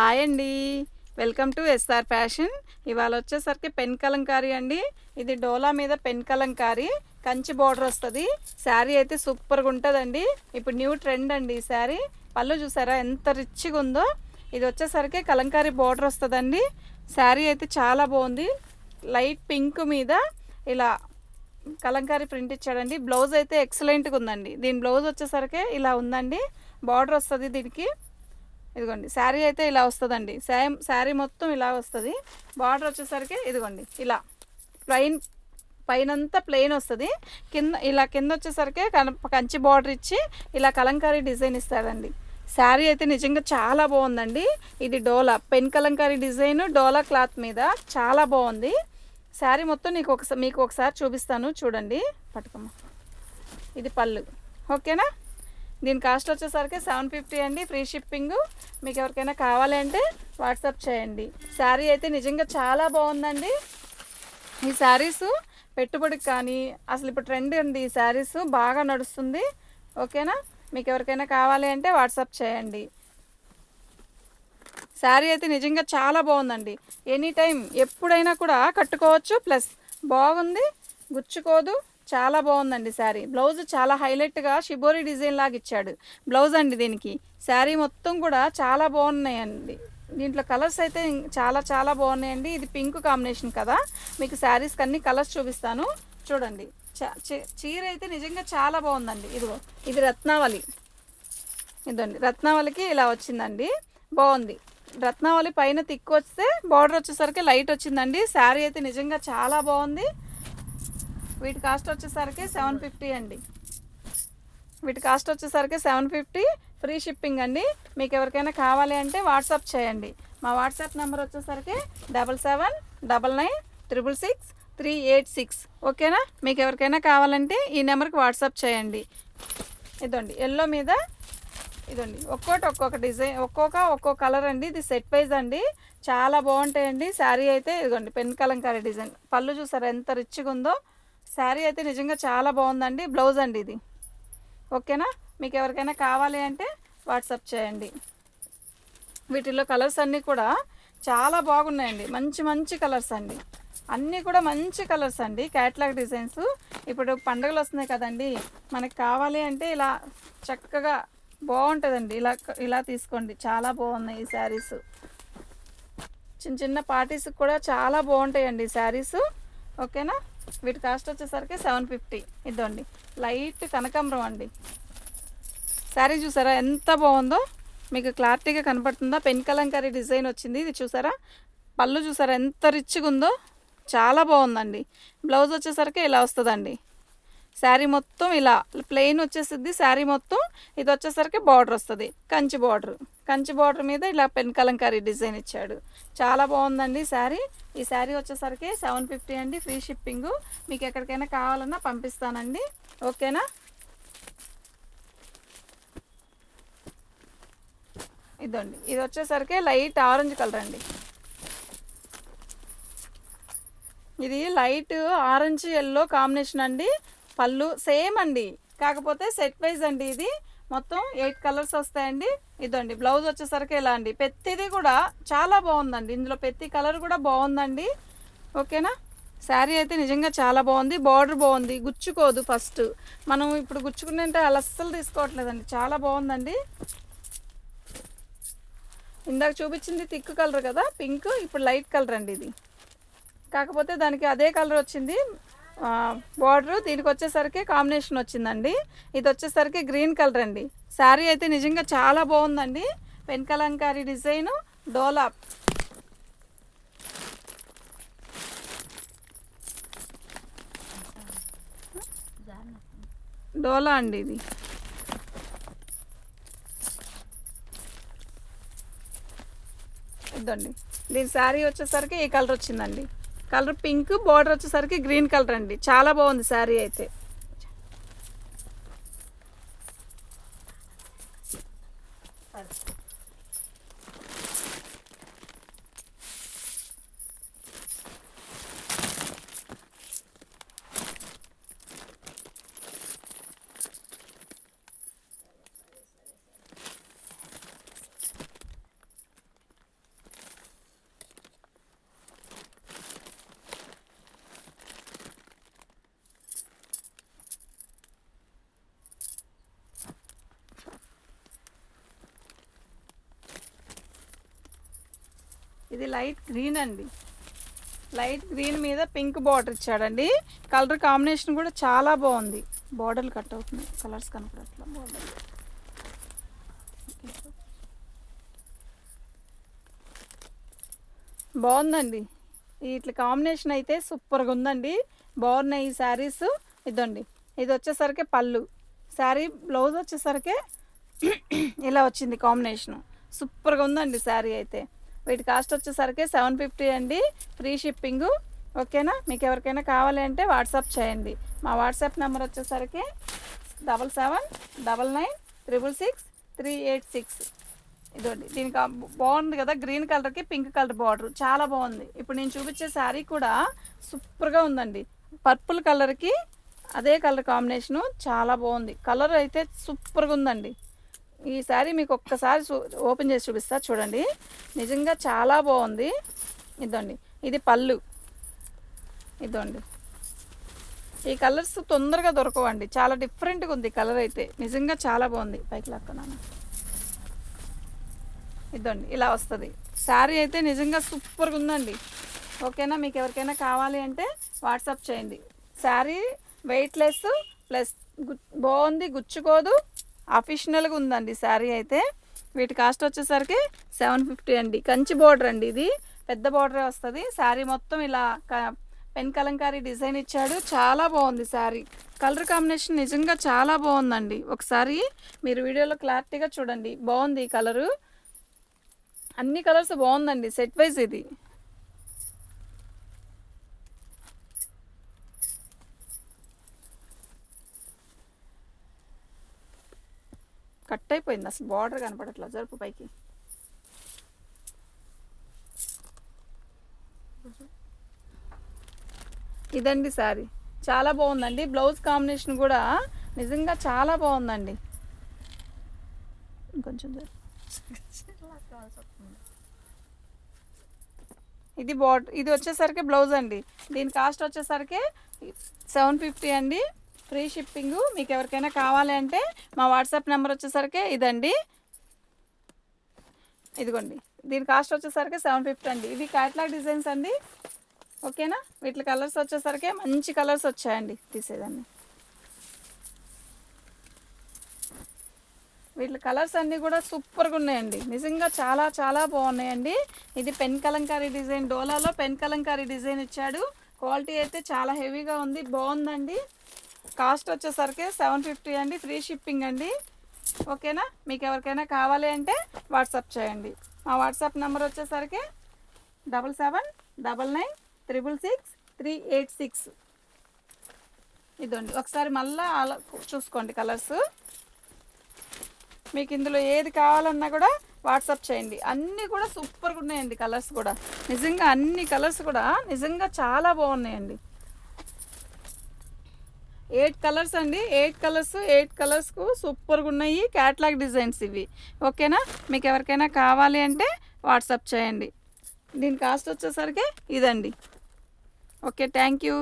Hi అండి. Welcome to S R fashion. ఇవాళ వచ్చేసరికి పెన్ కలంకారీ అండి. ఇది డోలా మీద పెన్ కలంకారీ. కంచి బోర్డర్ వస్తుంది. శారీ అయితే సూపర్గా ఉంటుందండి. ఇప్పుడు న్యూ ట్రెండ్ అండి ఈ శారీ. పళ్ళు చూసారా ఎంత రిచ్గా ఉందో. ఇది వచ్చేసరికి కలంకారీ బోర్డర్ వస్తుందండి. శారీ అయితే చాలా బాగుంది. లైట్ పింక్ మీద ఇలా కలంకారీ ప్రింట్ ఇచ్చాడండి. బ్లౌజ్ అయితే ఎక్సలెంట్గా ఉందండి. దీని బ్లౌజ్ వచ్చేసరికి ఇలా ఉందండి. బార్డర్ వస్తుంది దీనికి. ఇదిగోండి శారీ అయితే ఇలా వస్తుందండి. సేమ్ శారీ మొత్తం ఇలా వస్తుంది. బార్డర్ వచ్చేసరికి ఇదిగోండి ఇలా ప్లెయిన్ పైనంతా ప్లెయిన్ వస్తుంది. కింద ఇలా కింద వచ్చేసరికి కంచి బార్డర్ ఇచ్చి ఇలా కలంకారీ డిజైన్ ఇస్తాడండి. శారీ అయితే నిజంగా చాలా బాగుందండి. ఇది dola pen kalamkari design dola cloth మీద చాలా బాగుంది. శారీ మొత్తం నీకు ఒకసారి మీకు ఒకసారి చూపిస్తాను చూడండి. పట్టుకమ్మ. ఇది పళ్ళు. ఓకేనా? దీని కాస్ట్ వచ్చేసరికి సెవెన్ ఫిఫ్టీ అండి ఫ్రీ షిప్పింగ్. మీకు ఎవరికైనా కావాలి అంటే వాట్సాప్ చేయండి. శారీ అయితే నిజంగా చాలా బాగుందండి. ఈ శారీస్ పెట్టుబడికి కానీ అసలు ఇప్పుడు ట్రెండ్ ఉంది ఈ శారీస్ బాగా నడుస్తుంది. ఓకేనా? మీకు ఎవరికైనా కావాలి అంటే వాట్సాప్ చేయండి. శారీ అయితే నిజంగా చాలా బాగుందండి. ఎనీ టైం ఎప్పుడైనా కూడా కట్టుకోవచ్చు ప్లస్ బాగుంది గుచ్చుకోదు. చాలా బాగుందండి శారీ. బ్లౌజ్ చాలా హైలైట్గా షిబోరి డిజైన్ లాగా ఇచ్చాడు. బ్లౌజ్ అండి దీనికి. శారీ మొత్తం కూడా చాలా బాగున్నాయండి. దీంట్లో కలర్స్ అయితే చాలా చాలా బాగున్నాయండి. ఇది పింక్ కాంబినేషన్ కదా. మీకు శారీస్కి అన్ని కలర్స్ చూపిస్తాను. చూడండి. చ- చీ- చీర అయితే నిజంగా చాలా బాగుందండి. ఇదిగో ఇది రత్నావళి. ఇదండి. రత్నావళికి ఇలా వచ్చిందండి. బాగుంది. రత్నావళి పైన తిక్కు వస్తే బార్డర్ వచ్చేసరికి లైట్ వచ్చిందండి. శారీ అయితే నిజంగా చాలా బాగుంది. వీటి కాస్ట్ వచ్చేసరికి సెవెన్ ఫిఫ్టీ అండి. వీటి కాస్ట్ వచ్చేసరికి సెవెన్ ఫిఫ్టీ ఫ్రీ షిప్పింగ్ అండి. మీకు ఎవరికైనా కావాలి అంటే వాట్సాప్ చేయండి. మా వాట్సాప్ నెంబర్ వచ్చేసరికి double seven double nine triple six three eight six. ఓకేనా? మీకు ఎవరికైనా కావాలంటే ఈ నెంబర్కి వాట్సాప్ చేయండి. ఇదండి ఎల్లో మీద ఇదండి. ఒక్కోటి ఒక్కొక్క డిజైన్ ఒక్కొక్క ఒక్కో కలర్ అండి. ఇది సెట్ వైజ్ అండి. చాలా బాగుంటాయండి. శారీ అయితే ఇదిగోండి పెన్ కలంకారీ డిజైన్. పళ్ళు చూసారా ఎంత రిచ్గా ఉందో? శారీ అయితే నిజంగా చాలా బాగుందండి. బ్లౌజ్ అండి ఇది. ఓకేనా? మీకు ఎవరికైనా కావాలి అంటే వాట్సాప్ చేయండి. వీటిల్లో కలర్స్ అన్నీ కూడా చాలా బాగున్నాయండి. మంచి మంచి కలర్స్ అండి. అన్నీ కూడా మంచి కలర్స్ అండి. Catalogue designs. ఇప్పుడు పండుగలు వస్తున్నాయి కదండి. మనకు కావాలి అంటే ఇలా చక్కగా బాగుంటుందండి. ఇలా ఇలా తీసుకోండి. చాలా బాగున్నాయి ఈ శారీస్. చిన్న చిన్న పార్టీస్కి కూడా చాలా బాగుంటాయండి ఈ శారీస్. ఓకేనా? వీటి కాస్ట్ వచ్చేసరికి సెవెన్ ఫిఫ్టీ. ఇదండి లైట్ కనకాంబరం అండి. శారీ చూసారా ఎంత బాగుందో? మీకు క్లారిటీగా కనపడుతుందా? పెన్ కలంకారీ డిజైన్ వచ్చింది. ఇది చూసారా? పళ్ళు చూసారా? ఎంత రిచ్గా ఉందో? చాలా బాగుందండి. బ్లౌజ్ వచ్చేసరికి ఇలా వస్తుందండి. శారీ మొత్తం ఇలా. ప్లెయిన్ వచ్చేసిద్ది శారీ మొత్తం. ఇది వచ్చేసరికి బార్డర్ వస్తుంది. కంచి బార్డర్. కంచి బార్డర్ మీద ఇలా పెన్ కలంకారీ డిజైన్ ఇచ్చాడు. చాలా బాగుందండి శారీ. ఈ శారీ వచ్చేసరికి సెవెన్ ఫిఫ్టీ అండి ఫ్రీ షిప్పింగ్. మీకు ఎక్కడికైనా కావాలన్నా పంపిస్తానండి. ఓకేనా? ఇదండి. ఇది వచ్చేసరికి లైట్ ఆరెంజ్ కలర్ అండి. ఇది లైట్ ఆరెంజ్ ఎల్లో కాంబినేషన్ అండి. పళ్ళు సేమ్ అండి. కాకపోతే సెట్ వైజ్ అండి ఇది. మొత్తం ఎయిట్ కలర్స్ వస్తాయండి. ఇదండి బ్లౌజ్ వచ్చేసరికి ఇలా అండి? పెత్తిది కూడా చాలా బాగుందండి. ఇందులో పెత్తి కలర్ కూడా బాగుందండి. ఓకేనా? శారీ అయితే నిజంగా చాలా బాగుంది. బార్డర్ బాగుంది. గుచ్చుకోదు ఫస్ట్. మనం ఇప్పుడు గుచ్చుకునేంటే అలా అస్సలు తీసుకోవట్లేదండి. చాలా బాగుందండి. ఇందాక చూపించింది థిక్ కలర్ కదా పింక్. ఇప్పుడు లైట్ కలర్ అండి ఇది. కాకపోతే దానికి అదే కలర్ వచ్చింది. బార్డరు దీనికి వచ్చేసరికి కాంబినేషన్ వచ్చిందండి. ఇది వచ్చేసరికి గ్రీన్ కలర్ అండి. శారీ అయితే నిజంగా చాలా బాగుందండి. పెన్ కలంకారీ డిజైన్ డోలా డోలా అండి ఇది. ఇదండి దీని శారీ వచ్చేసరికి ఈ కలర్ వచ్చిందండి. కలర్ పింక్ బార్డర్ వచ్చేసరికి గ్రీన్ కలర్ అండి చాలా బాగుంది శారీ అయితే Thank you. ఇది లైట్ గ్రీన్ అండి. లైట్ గ్రీన్ మీద పింక్ బార్డర్ ఇచ్చాడండి. కలర్ కాంబినేషన్ కూడా చాలా బాగుంది. బార్డర్లు కట్ అవుతున్నాయి. కలర్స్ కనపడట్లా బార్డర్ బాగుందండి. ఇట్లా కాంబినేషన్ అయితే సూపర్గా ఉందండి. బాగున్నాయి ఈ శారీస్. ఇదండి. ఇది వచ్చేసరికి పళ్ళు. శారీ బ్లౌజ్ వచ్చేసరికి ఇలా వచ్చింది కాంబినేషను. సూపర్గా ఉందండి శారీ అయితే. వీటి కాస్ట్ వచ్చేసరికి సెవెన్ ఫిఫ్టీ అండి. Free shipping. ఓకేనా? మీకు ఎవరికైనా కావాలి అంటే వాట్సాప్ చేయండి. మా వాట్సాప్ నెంబర్ వచ్చేసరికి double seven double nine triple six three eight six. ఇదండి దీనికి బాగుంది కదా? గ్రీన్ కలర్కి పింక్ కలర్ బార్డర్. చాలా బాగుంది. ఇప్పుడు నేను చూపించే శారీ కూడా సూపర్గా ఉందండి. పర్పుల్ కలర్కి అదే కలర్ కాంబినేషను. చాలా బాగుంది. కలర్ అయితే సూపర్గా ఉందండి. ఈ శారీ మీకు ఒక్కసారి చూ ఓపెన్ చేసి చూపిస్తా చూడండి. నిజంగా చాలా బాగుంది. ఇదండి. ఇది పళ్ళు. ఇదండి. ఈ కలర్స్ తొందరగా దొరకవండి. చాలా డిఫరెంట్గా ఉంది కలర్ అయితే. నిజంగా చాలా బాగుంది. పైకి లాక్కున్నాను ఇదండి. ఇలా వస్తుంది. శారీ అయితే నిజంగా సూపర్గా ఉందండి. ఓకేనా? మీకు ఎవరికైనా కావాలి అంటే వాట్సాప్ చేయండి. శారీ వెయిట్లెస్ ప్లస్ గు బాగుంది గుచ్చుకోదు. అఫిషనల్గా ఉందండి శారీ అయితే. వీటి కాస్ట్ వచ్చేసరికి సెవెన్ ఫిఫ్టీ అండి. కంచి బార్డర్ అండి ఇది. పెద్ద బార్డరే వస్తుంది. శారీ మొత్తం ఇలా క- పెన్ కలంకారీ డిజైన్ ఇచ్చాడు. చాలా బాగుంది శారీ. కలర్ కాంబినేషన్ నిజంగా చాలా బాగుందండి. ఒకసారి మీరు వీడియోలో క్లారిటీగా చూడండి. బాగుంది ఈ కలరు అన్ని కలర్స్ బాగుందండి. సెట్ వైజ్ ఇది. కట్ అయిపోయింది అసలు బార్డర్ కనపడట్లా. జరుపు పైకి. ఇదండి సారీ. చాలా బాగుందండి. బ్లౌజ్ కాంబినేషన్ కూడా నిజంగా చాలా బాగుందండి. ఇంకొంచెం ఇది బాట్ ఇది వచ్చేసరికి బ్లౌజ్ అండి. దీని కాస్ట్ వచ్చేసరికి సెవెన్ ఫిఫ్టీ అండి. Free shipping. మీకు ఎవరికైనా కావాలి అంటే మా వాట్సాప్ నెంబర్ వచ్చేసరికి ఇదండి. ఇదిగోండి. దీని కాస్ట్ వచ్చేసరికి సెవెన్ ఫిఫ్టీ అండి. ఇది క్యాట్లాగ్ డిజైన్స్ అండి. ఓకేనా? వీటి కలర్స్ వచ్చేసరికి మంచి కలర్స్ వచ్చాయండి తీసేదాన్ని. వీటి కలర్స్ అన్నీ కూడా సూపర్గా ఉన్నాయండి. నిజంగా చాలా చాలా బాగున్నాయండి. ఇది పెన్ కలంకారీ డిజైన్. డోలాలో పెన్ కలంకారీ డిజైన్ ఇచ్చాడు. క్వాలిటీ అయితే చాలా హెవీగా ఉంది. బాగుందండి. కాస్ట్ వచ్చేసరికి సెవెన్ ఫిఫ్టీ అండి ఫ్రీ షిప్పింగ్ అండి. ఓకేనా? మీకు ఎవరికైనా కావాలి అంటే వాట్సాప్ చేయండి. మా వాట్సాప్ నెంబర్ వచ్చేసరికి double seven double nine triple six three eight six. ఇదండి ఒకసారి మళ్ళీ అలా చూసుకోండి కలర్స్. మీకు ఇందులో ఏది కావాలన్నా కూడా వాట్సాప్ చేయండి. అన్నీ కూడా సూపర్గా ఉన్నాయండి కలర్స్ కూడా. నిజంగా అన్ని కలర్స్ కూడా నిజంగా చాలా బాగున్నాయండి. ఎయిట్ కలర్స్ అండి. ఎయిట్ కలర్స్ ఎయిట్ కలర్స్కు సూపర్గా ఉన్నాయి క్యాట్లాగ్ డిజైన్స్ ఇవి. ఓకేనా మీకు ఎవరికైనా కావాలి అంటే వాట్సాప్ చేయండి. దీని కాస్ట్ వచ్చేసరికి ఇదండి. Okay thank you